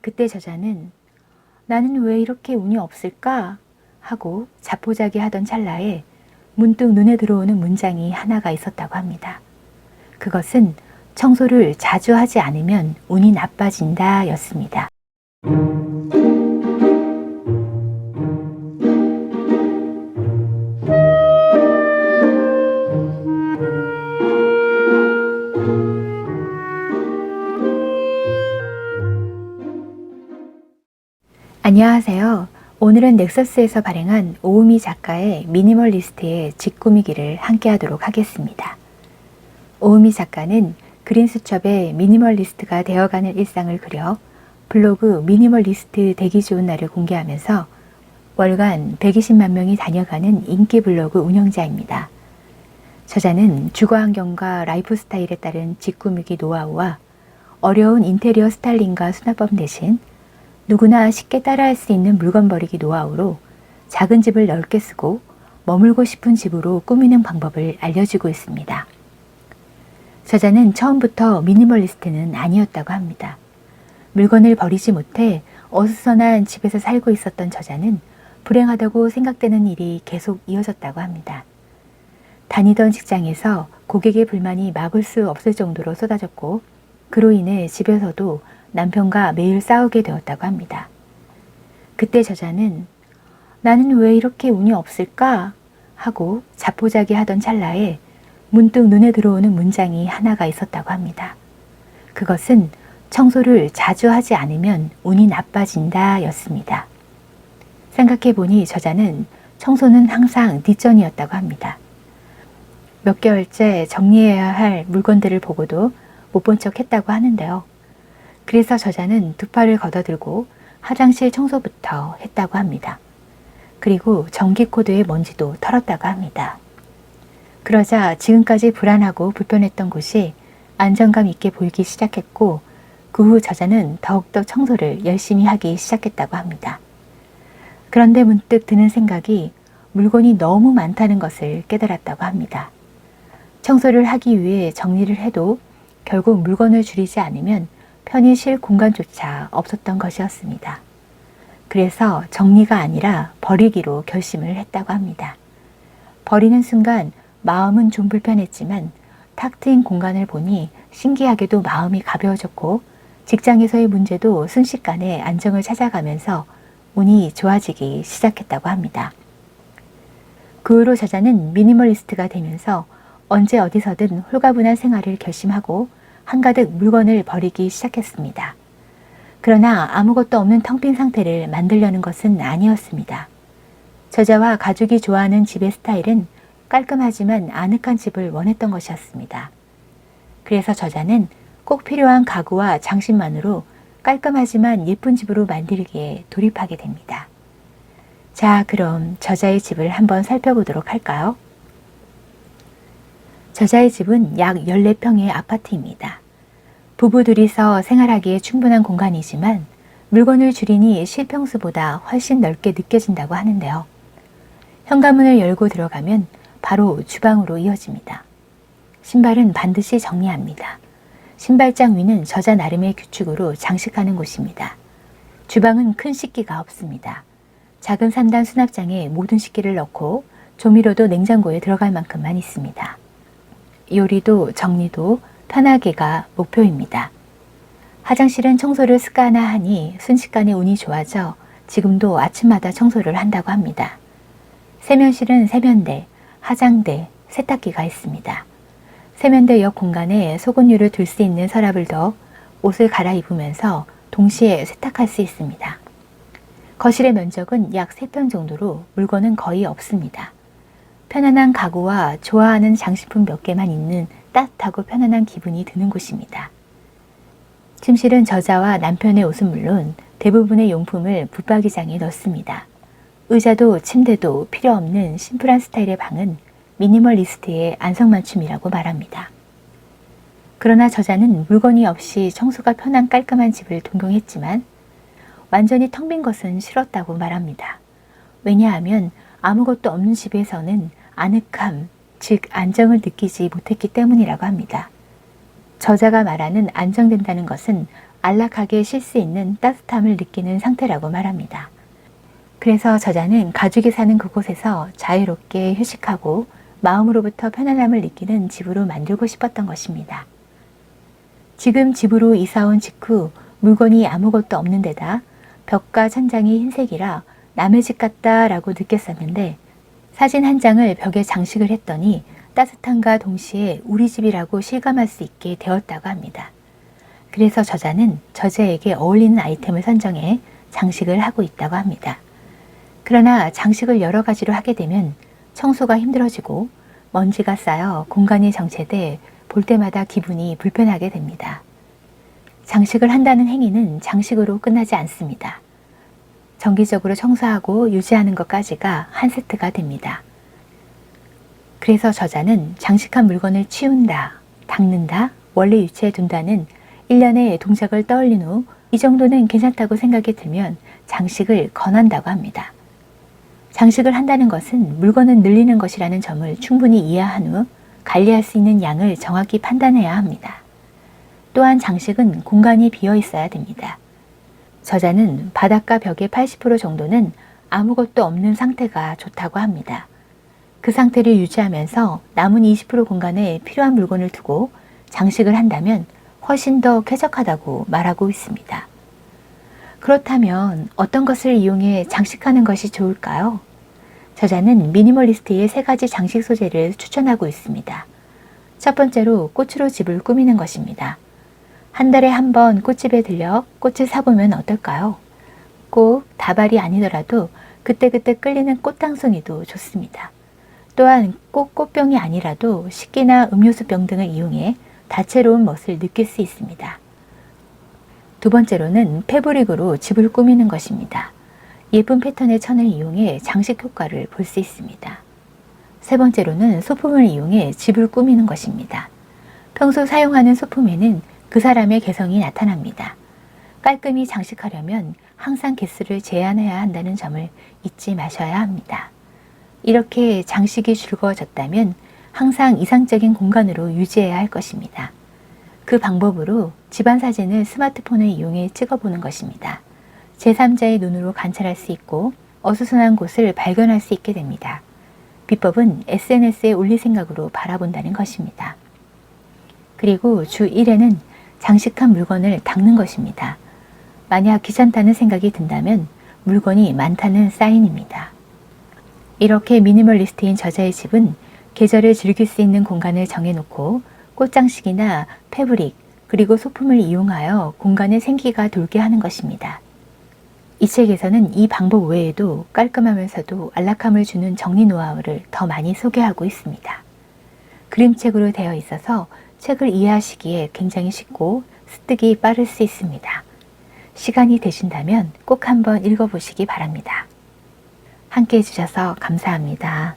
그때 저자는 나는 왜 이렇게 운이 없을까? 하고 자포자기 하던 찰나에 문득 눈에 들어오는 문장이 하나가 있었다고 합니다. 그것은 청소를 자주 하지 않으면 운이 나빠진다 였습니다. 안녕하세요. 오늘은 넥서스에서 발행한 오우미 작가의 미니멀리스트의 직꾸미기를 함께 하도록 하겠습니다. 오우미 작가는 그린수첩의 미니멀리스트가 되어가는 일상을 그려 블로그 미니멀리스트 되기 좋은 날을 공개하면서 월간 120만 명이 다녀가는 인기 블로그 운영자입니다. 저자는 주거 환경과 라이프 스타일에 따른 직구미기 노하우와 어려운 인테리어 스타일링과 수납법 대신 누구나 쉽게 따라할 수 있는 물건 버리기 노하우로 작은 집을 넓게 쓰고 머물고 싶은 집으로 꾸미는 방법을 알려주고 있습니다. 저자는 처음부터 미니멀리스트는 아니었다고 합니다. 물건을 버리지 못해 어수선한 집에서 살고 있었던 저자는 불행하다고 생각되는 일이 계속 이어졌다고 합니다. 다니던 직장에서 고객의 불만이 막을 수 없을 정도로 쏟아졌고 그로 인해 집에서도 남편과 매일 싸우게 되었다고 합니다. 그때 저자는 나는 왜 이렇게 운이 없을까? 하고 자포자기 하던 찰나에 문득 눈에 들어오는 문장이 하나가 있었다고 합니다. 그것은 청소를 자주 하지 않으면 운이 나빠진다 였습니다. 생각해 보니 저자는 청소는 항상 뒷전이었다고 합니다. 몇 개월째 정리해야 할 물건들을 보고도 못 본 척 했다고 하는데요. 그래서 저자는 두 팔을 걷어들고 화장실 청소부터 했다고 합니다. 그리고 전기 코드의 먼지도 털었다고 합니다. 그러자 지금까지 불안하고 불편했던 곳이 안정감 있게 보이기 시작했고 그 후 저자는 더욱더 청소를 열심히 하기 시작했다고 합니다. 그런데 문득 드는 생각이 물건이 너무 많다는 것을 깨달았다고 합니다. 청소를 하기 위해 정리를 해도 결국 물건을 줄이지 않으면 편히 쉴 공간조차 없었던 것이었습니다. 그래서 정리가 아니라 버리기로 결심을 했다고 합니다. 버리는 순간 마음은 좀 불편했지만 탁 트인 공간을 보니 신기하게도 마음이 가벼워졌고 직장에서의 문제도 순식간에 안정을 찾아가면서 운이 좋아지기 시작했다고 합니다. 그 후로 저자는 미니멀리스트가 되면서 언제 어디서든 홀가분한 생활을 결심하고 한가득 물건을 버리기 시작했습니다. 그러나 아무것도 없는 텅 빈 상태를 만들려는 것은 아니었습니다. 저자와 가족이 좋아하는 집의 스타일은 깔끔하지만 아늑한 집을 원했던 것이었습니다. 그래서 저자는 꼭 필요한 가구와 장식만으로 깔끔하지만 예쁜 집으로 만들기에 돌입하게 됩니다. 자, 그럼 저자의 집을 한번 살펴보도록 할까요? 저자의 집은 약 14평의 아파트입니다. 부부 둘이서 생활하기에 충분한 공간이지만 물건을 줄이니 실평수보다 훨씬 넓게 느껴진다고 하는데요. 현관문을 열고 들어가면 바로 주방으로 이어집니다. 신발은 반드시 정리합니다. 신발장 위는 저자 나름의 규칙으로 장식하는 곳입니다. 주방은 큰 식기가 없습니다. 작은 3단 수납장에 모든 식기를 넣고 조미료도 냉장고에 들어갈 만큼만 있습니다. 요리도 정리도 편하게가 목표입니다. 화장실은 청소를 습관화 하니 순식간에 운이 좋아져 지금도 아침마다 청소를 한다고 합니다. 세면실은 세면대, 화장대, 세탁기가 있습니다. 세면대 옆 공간에 소금류를 둘 수 있는 서랍을 더 옷을 갈아입으면서 동시에 세탁할 수 있습니다. 거실의 면적은 약 3평 정도로 물건은 거의 없습니다. 편안한 가구와 좋아하는 장식품 몇 개만 있는 따뜻하고 편안한 기분이 드는 곳입니다. 침실은 저자와 남편의 옷은 물론 대부분의 용품을 붙박이장에 넣습니다. 의자도 침대도 필요 없는 심플한 스타일의 방은 미니멀리스트의 안성맞춤이라고 말합니다. 그러나 저자는 물건이 없이 청소가 편한 깔끔한 집을 동경했지만 완전히 텅 빈 것은 싫었다고 말합니다. 왜냐하면 아무것도 없는 집에서는 아늑함, 즉 안정을 느끼지 못했기 때문이라고 합니다. 저자가 말하는 안정된다는 것은 안락하게 쉴 수 있는 따뜻함을 느끼는 상태라고 말합니다. 그래서 저자는 가족이 사는 그곳에서 자유롭게 휴식하고 마음으로부터 편안함을 느끼는 집으로 만들고 싶었던 것입니다. 지금 집으로 이사 온 직후 물건이 아무것도 없는 데다 벽과 천장이 흰색이라 남의 집 같다라고 느꼈었는데 사진 한 장을 벽에 장식을 했더니 따뜻함과 동시에 우리 집이라고 실감할 수 있게 되었다고 합니다. 그래서 저자는 저자에게 어울리는 아이템을 선정해 장식을 하고 있다고 합니다. 그러나 장식을 여러 가지로 하게 되면 청소가 힘들어지고 먼지가 쌓여 공간이 정체돼 볼 때마다 기분이 불편하게 됩니다. 장식을 한다는 행위는 장식으로 끝나지 않습니다. 정기적으로 청소하고 유지하는 것까지가 한 세트가 됩니다. 그래서 저자는 장식한 물건을 치운다, 닦는다, 원래 위치에 둔다는 일련의 동작을 떠올린 후 이 정도는 괜찮다고 생각이 들면 장식을 권한다고 합니다. 장식을 한다는 것은 물건을 늘리는 것이라는 점을 충분히 이해한 후 관리할 수 있는 양을 정확히 판단해야 합니다. 또한 장식은 공간이 비어 있어야 됩니다. 저자는 바닥과 벽의 80% 정도는 아무것도 없는 상태가 좋다고 합니다. 그 상태를 유지하면서 남은 20% 공간에 필요한 물건을 두고 장식을 한다면 훨씬 더 쾌적하다고 말하고 있습니다. 그렇다면 어떤 것을 이용해 장식하는 것이 좋을까요? 저자는 미니멀리스트의 세 가지 장식 소재를 추천하고 있습니다. 첫 번째로 꽃으로 집을 꾸미는 것입니다. 한 달에 한 번 꽃집에 들려 꽃을 사보면 어떨까요? 꼭 다발이 아니더라도 그때그때 끌리는 꽃당송이도 좋습니다. 또한 꼭 꽃병이 아니라도 식기나 음료수병 등을 이용해 다채로운 멋을 느낄 수 있습니다. 두 번째로는 패브릭으로 집을 꾸미는 것입니다. 예쁜 패턴의 천을 이용해 장식 효과를 볼 수 있습니다. 세 번째로는 소품을 이용해 집을 꾸미는 것입니다. 평소 사용하는 소품에는 그 사람의 개성이 나타납니다. 깔끔히 장식하려면 항상 개수를 제한해야 한다는 점을 잊지 마셔야 합니다. 이렇게 장식이 즐거워졌다면 항상 이상적인 공간으로 유지해야 할 것입니다. 그 방법으로 집안 사진을 스마트폰을 이용해 찍어보는 것입니다. 제3자의 눈으로 관찰할 수 있고 어수선한 곳을 발견할 수 있게 됩니다. 비법은 SNS에 올릴 생각으로 바라본다는 것입니다. 그리고 주 1회는 장식한 물건을 닦는 것입니다. 만약 귀찮다는 생각이 든다면 물건이 많다는 사인입니다. 이렇게 미니멀리스트인 저자의 집은 계절을 즐길 수 있는 공간을 정해놓고 꽃장식이나 패브릭 그리고 소품을 이용하여 공간의 생기가 돌게 하는 것입니다. 이 책에서는 이 방법 외에도 깔끔하면서도 안락함을 주는 정리 노하우를 더 많이 소개하고 있습니다. 그림책으로 되어 있어서 책을 이해하시기에 굉장히 쉽고 습득이 빠를 수 있습니다. 시간이 되신다면 꼭 한번 읽어보시기 바랍니다. 함께 해주셔서 감사합니다.